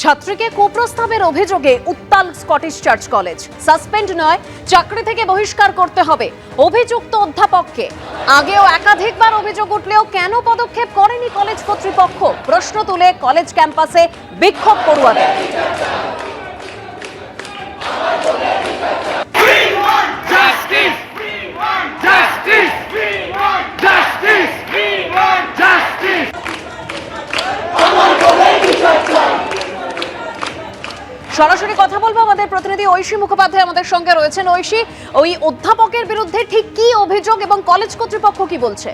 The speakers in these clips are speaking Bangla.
ছাত্রীকে কুপ্রস্তাবের অভিযোগে উত্তাল স্কটিশ চার্চ কলেজ সাসপেন্ড নয়, চাকরি থেকে বহিষ্কার করতে হবে, অভিযুক্ত অধ্যাপককে। আগেও একাধিকবার অভিযোগ উঠলেও কেন পদক্ষেপ করেনি কলেজ কর্তৃপক্ষ? প্রশ্ন তুলে কলেজ ক্যাম্পাসে বিক্ষোভ পড়ুয়াদের। সরাসরি কথা বলব আমাদের প্রতিনিধি ঐশী মুখোপাধ্যায় আমাদের সঙ্গে রয়েছেন। ঐশী, ওই অধ্যাপকের বিরুদ্ধে ঠিক কি অভিযোগ এবং কলেজ কর্তৃপক্ষ কি বলছে?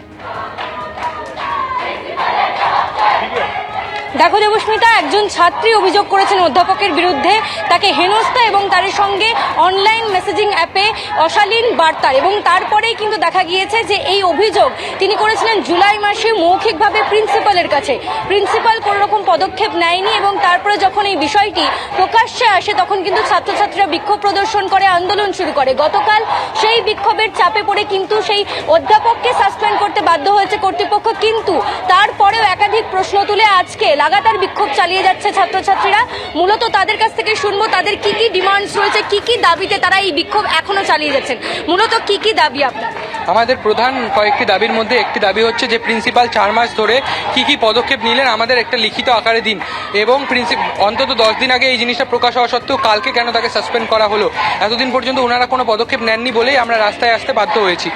দেখো দেবস্মিতা একজন ছাত্রী অভিযোগ করেছেন অধ্যাপকের বিরুদ্ধে। তাকে হেনস্থা এবং তার সঙ্গে অনলাইন মেসেজিং অ্যাপে অশালীন বার্তা এবং তারপরেই কিন্তু দেখা গিয়েছে যে এই অভিযোগ তিনি করেছিলেন জুলাই মাসে মৌখিকভাবে প্রিন্সিপালের কাছে। প্রিন্সিপাল কোনো রকম পদক্ষেপ নেয়নি এবং তারপরে যখন এই বিষয়টি প্রকাশ্যে আসে, তখন কিন্তু ছাত্রছাত্রীরা বিক্ষোভ প্রদর্শন করে, আন্দোলন শুরু করে। গতকাল সেই বিক্ষোভের চাপে পড়ে কিন্তু সেই অধ্যাপককে সাসপেন্ড করতে বাধ্য হয়েছে কর্তৃপক্ষ। কিন্তু তারপরেও একাধিক প্রশ্ন তুলে আজকে লাগাতার বিক্ষোভ চালিয়ে যাচ্ছে ছাত্রছাত্রীরা। মূলত তাদের কাছ থেকে শুনব, তাদের কি কি ডিমান্ডস রয়েছে, কি কি দাবিতে তারা এই বিক্ষোভ এখনও চালিয়ে যাচ্ছেন। মূলত কি কি দাবি আপনার? আমাদের প্রধান কয়েকটি দাবির মধ্যে একটি দাবি হচ্ছে যে প্রিন্সিপাল চার মাস ধরে কি কি পদক্ষেপ নিলেন আমাদের একটা লিখিত আকারে দিন। এবং প্রিন্সিপ অন্তত দশ দিন আগে এই জিনিসটা প্রকাশ হওয়া সত্ত্বেও কালকে কেন তাকে সাসপেন্ড করা হলো? এতদিন পর্যন্ত ওনারা কোনো পদক্ষেপ নেননি বলেই আমরা রাস্তায় আসতে বাধ্য হয়েছি।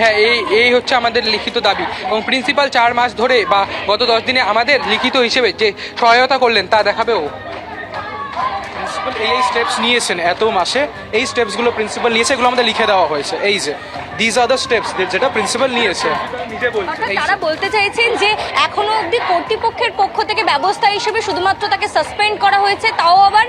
হ্যাঁ এই এই হচ্ছে আমাদের লিখিত দাবি। এবং প্রিন্সিপাল চার মাস ধরে বা গত দশ দিনে আমাদের লিখিত হিসেবে যে সহায়তা করলেন তা দেখাবে ও প্রিন্সিপাল এই এই স্টেপস নিয়েছেন এত মাসে, এই স্টেপসগুলো প্রিন্সিপাল নিয়েছে, এগুলো আমাদের লিখে দেওয়া হয়েছে। এই যে দিজ আর দ্য স্টেপস যেটা প্রিন্সিপাল নিয়েছে। তারা বলতে চাইছেন যে এখনও অবধি কর্তৃপক্ষের পক্ষ থেকে ব্যবস্থা হিসেবে শুধুমাত্র তাকে সাসপেন্ড করা হয়েছে, তাও আবার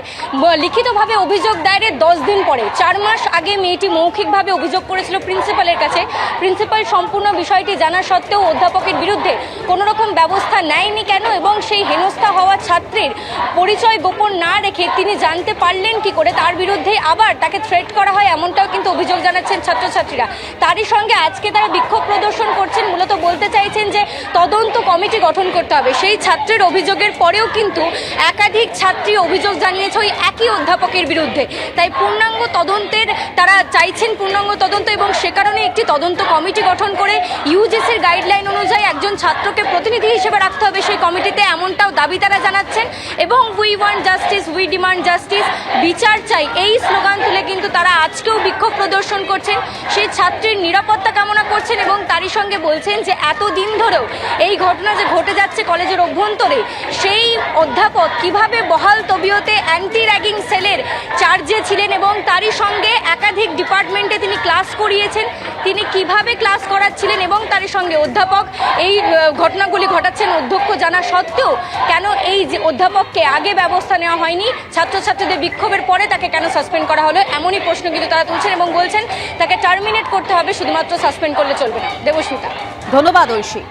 লিখিতভাবে অভিযোগ দায়েরের দশ দিন পরে। চার মাস আগে মেয়েটি মৌখিকভাবে অভিযোগ করেছিল প্রিন্সিপালের কাছে। প্রিন্সিপাল সম্পূর্ণ বিষয়টি জানা সত্ত্বেও অধ্যাপকের বিরুদ্ধে কোনো রকম ব্যবস্থা নেয়নি কেন? এবং সেই হেনস্থা হওয়া ছাত্রীর পরিচয় গোপন না রেখে তিনি জানতে পারলেন কি করে? তার বিরুদ্ধে আবার তাকে থ্রেট করা হয় এমনটাও কিন্তু অভিযোগ জানাচ্ছেন ছাত্রছাত্রীরা। তারই সঙ্গে আজকে তারা বিক্ষোভ প্রদর্শন করছেন। মূলত বলতে চাইছেন যে তদন্ত কমিটি গঠন করতে হবে। সেই ছাত্রের অভিযোগের পরেও কিন্তু একাধিক ছাত্রী অভিযোগ জানিয়েছে ওই একই অধ্যাপকের বিরুদ্ধে। তাই পূর্ণাঙ্গ তদন্তের, তারা চাইছেন পূর্ণাঙ্গ তদন্ত এবং সে কারণে একটি তদন্ত কমিটি গঠন করে ইউজিসির গাইডলাইন অনুযায়ী একজন ছাত্রকে প্রতিনিধি হিসেবে রাখতে হবে সেই কমিটিতে, এমনটাও দাবি তারা জানাচ্ছেন। এবং we want justice we demand justice বিচার চাই। এই স্লোগান তুলে কিন্তু তারা আজকেও বিক্ষোভ প্রদর্শন করছেন। সেই ছাত্রীর নিরাপত্তা কামনা করছেন এবং তারই সঙ্গে বলছেন যে এত দিন ধরেও এই ঘটনা যে ঘটে যাচ্ছে কলেজের অভ্যন্তরে, সেই অধ্যাপক কীভাবে বহাল তবিয়তে অ্যান্টি র্যাগিং সেলের চার্জে ছিলেন এবং তারই সঙ্গে একাধিক ডিপার্টমেন্টে তিনি ক্লাস করিয়েছেন, তিনি কীভাবে ক্লাস করাচ্ছিলেন এবং তারই সঙ্গে অধ্যাপক এই ঘটনাগুলি ঘটাচ্ছেন অধ্যক্ষ জানা সত্ত্বেও কেন এই যে অধ্যাপককে আগে ব্যবস্থা নেওয়া হয়নি, ছাত্রছাত্রীদের বিক্ষোভের পরে তাকে কেন সাসপেন্ড করা হলো, এমনই প্রশ্ন কিন্তু তারা তুলছেন এবং বলছেন তাকে টার্মিনেট করতে হবে, শুধুমাত্র সাসপেন্ড করলে চলবে না। দেবস্মিতা। ধন্যবাদ ঐশী।